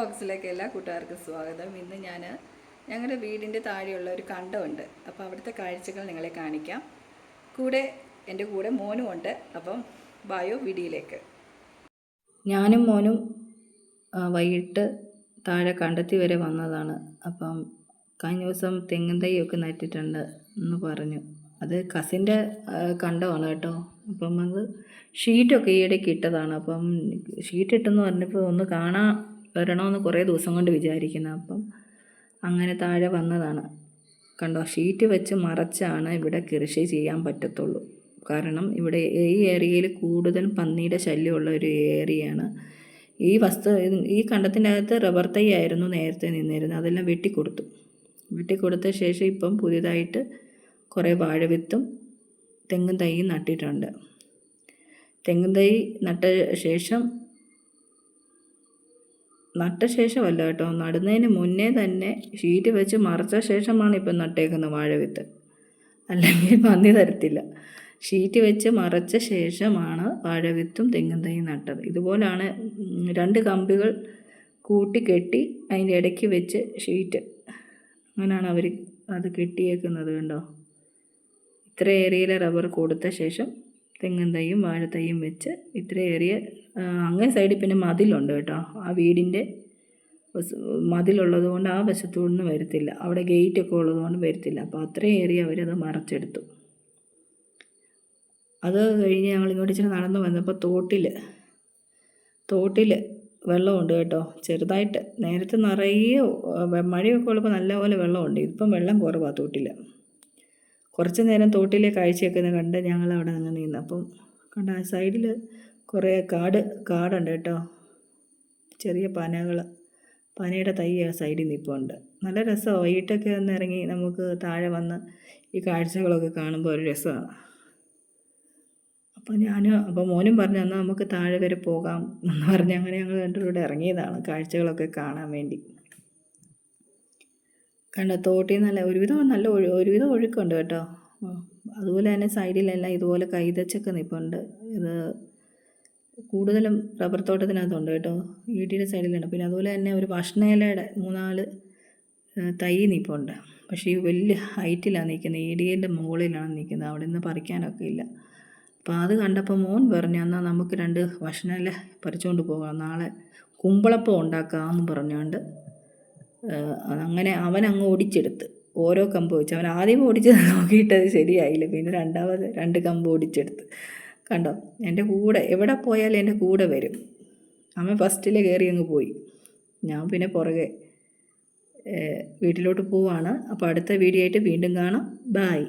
വ്ളോഗ്സിലേക്ക് എല്ലാ കൂട്ടുകാർക്കും സ്വാഗതം. ഇന്ന് ഞാൻ ഞങ്ങളുടെ വീടിന്റെ താഴെയുള്ള ഒരു കണ്ടമുണ്ട്. അപ്പോൾ അവിടുത്തെ കാഴ്ചകൾ നിങ്ങളെ കാണിക്കാം. കൂടെ എന്റെ കൂടെ മോനും ഉണ്ട്. അപ്പം ബായോ വീഡിയോയിലേക്ക് ഞാനും മോനും വൈകിട്ട് താഴെ കണ്ടെത്തി വരെ വന്നതാണ്. അപ്പം കഴിഞ്ഞ ദിവസം തെങ്ങും തൈയൊക്കെ നട്ടിട്ടുണ്ട് എന്ന് പറഞ്ഞു. അത് കസിന്റെ കണ്ടമാണ് കേട്ടോ. അപ്പം അത് ഷീറ്റൊക്കെ ഈയിടയ്ക്ക് ഇട്ടതാണ്. അപ്പം ഷീറ്റ് ഇട്ടെന്ന് പറഞ്ഞപ്പോൾ ഒന്ന് കാണാൻ വരണമെന്ന് കുറേ ദിവസം കൊണ്ട് വിചാരിക്കുന്നത് അപ്പം അങ്ങനെ താഴെ വന്നതാണ്. കണ്ടോ? ഷീറ്റ് വെച്ച് മറച്ചാണ് ഇവിടെ കൃഷി ചെയ്യാൻ പറ്റത്തുള്ളൂ. കാരണം ഇവിടെ ഈ ഏരിയയിൽ കൂടുതൽ പന്നിയുടെ ശല്യമുള്ള ഒരു ഏരിയയാണ്. ഈ വസ്തു ഈ കണ്ടത്തിന്റെ അകത്ത് റബ്ബർ തൈ ആയിരുന്നു നേരത്തെ നിന്നിരുന്നത്. അതെല്ലാം വെട്ടിക്കൊടുത്തു. വെട്ടിക്കൊടുത്ത ശേഷം ഇപ്പം പുതിയതായിട്ട് കുറേ വാഴവിത്തും തെങ്ങും തൈയും നട്ടിട്ടുണ്ട്. തെങ്ങും തൈ നട്ട ശേഷം നട്ട ശേഷമല്ല കേട്ടോ. നടുന്നതിന് മുന്നേ തന്നെ ഷീറ്റ് വെച്ച് മറച്ച ശേഷമാണ് ഇപ്പം നട്ടേക്കുന്ന വാഴവിത്ത് അല്ലെങ്കിൽ പന്നി തരത്തില്ല. ഷീറ്റ് വെച്ച് മറച്ച ശേഷമാണ് വാഴവിത്തും തെങ്ങും തൈ നട്ടത്. ഇതുപോലാണ് രണ്ട് കമ്പികൾ കൂട്ടി കെട്ടി അതിന്റെ ഇടയ്ക്ക് വെച്ച് ഷീറ്റ് അങ്ങനെയാണ് അവർ അത് കെട്ടിയേക്കുന്നത് കണ്ടോ. ഇത്ര ഏരിയയിലെ റബ്ബർ കൊടുത്ത ശേഷം തെങ്ങും തൈയും വാഴത്തൈയും വെച്ച് ഇത്രയേറിയ അങ്ങേ സൈഡിൽ പിന്നെ മതിലുണ്ട് കേട്ടോ. ആ വീടിന്റെ മതിലുള്ളത് കൊണ്ട് ആ വശത്തുനിന്ന് വരത്തില്ല. അവിടെ ഗേറ്റൊക്കെ ഉള്ളത് കൊണ്ട് വരത്തില്ല. അപ്പോൾ അത്രയും അവരത് മറച്ചെടുത്തു. അത് കഴിഞ്ഞ് ഞങ്ങൾ ഇങ്ങോട്ട് ഇച്ചിരി നടന്നു വന്നപ്പോൾ തോട്ടിൽ തോട്ടിൽ വെള്ളമുണ്ട് കേട്ടോ. ചെറുതായിട്ട് നേരത്തെ നിറയെ മഴയൊക്കെ ഉള്ളപ്പോൾ നല്ലപോലെ വെള്ളമുണ്ട്. ഇപ്പം വെള്ളം കുറവാണ് തോട്ടിൽ. കുറച്ച് നേരം തോട്ടിലെ കാഴ്ചയൊക്കെ കണ്ട് ഞങ്ങൾ അവിടെ നിന്ന് നിന്ന്. അപ്പം കണ്ട ആ സൈഡിൽ കുറേ കാട് കാടുണ്ട് കേട്ടോ. ചെറിയ പനകൾ പനയുടെ തൈ ആ സൈഡിൽ നിൽപ്പുണ്ട് നല്ല രസമാണ്. വൈകിട്ടൊക്കെ ഒന്ന് ഇറങ്ങി നമുക്ക് താഴെ വന്ന് ഈ കാഴ്ചകളൊക്കെ കാണുമ്പോൾ ഒരു രസമാണ്. അപ്പോൾ ഞാൻ അപ്പോൾ മോനും പറഞ്ഞു എന്നാൽ നമുക്ക് താഴെ വരെ പോകാം എന്ന് പറഞ്ഞ് അങ്ങനെ ഞങ്ങൾ രണ്ടുപേരും ഇറങ്ങിയതാണ് കാഴ്ചകളൊക്കെ കാണാൻ വേണ്ടി. കണ്ട തോട്ടിൽ നല്ല ഒരുവിധം നല്ല ഒഴു ഒരുവിധം ഒഴുക്കുണ്ട് കേട്ടോ. അതുപോലെ തന്നെ സൈഡിലെല്ലാം ഇതുപോലെ കൈതച്ചൊക്കെ നിൽപ്പുണ്ട് ഇത് കൂടുതലും റബ്ബർ തോട്ടത്തിനകത്തുണ്ട് കേട്ടോ. വീട്ടിന്റെ സൈഡിലുണ്ട്. പിന്നെ അതുപോലെ തന്നെ ഒരു ഭക്ഷണയിലയുടെ മൂന്നാൽ തൈ നിൽപ്പുണ്ട് പക്ഷേ ഈ വലിയ ഹൈറ്റിലാണ് നിൽക്കുന്നത്. ഏടിയേന്റെ മുകളിലാണ് നിൽക്കുന്നത്. അവിടെ നിന്ന് പറിക്കാനൊക്കെ ഇല്ല. അപ്പോൾ അത് കണ്ടപ്പോൾ മോൻ പറഞ്ഞു എന്നാൽ നമുക്ക് രണ്ട് ഭക്ഷണയില പറിച്ചുകൊണ്ട് പോകാം. നാളെ കുമ്പളപ്പം ഉണ്ടാക്കാമെന്ന് പറഞ്ഞുകൊണ്ട് അങ്ങനെ അവൻ അങ്ങ് ഓടിച്ചെടുത്ത്. ഓരോ കമ്പ് വെച്ച്. അവൻ ആദ്യം ഓടിച്ച് നോക്കിയിട്ടത് ശരിയായില്ല. പിന്നെ രണ്ടാമത് രണ്ട് കമ്പ് ഓടിച്ചെടുത്ത്. കണ്ടോ? എന്റെ കൂടെ എവിടെ പോയാലും എന്റെ കൂടെ വരും. അവൻ ഫസ്റ്റിൽ കയറി അങ്ങ് പോയി. ഞാൻ പിന്നെ പുറകെ വീട്ടിലോട്ട് പോവാണ്. അപ്പോൾ അടുത്ത വീഡിയോ ആയിട്ട് വീണ്ടും കാണാം. ബായ്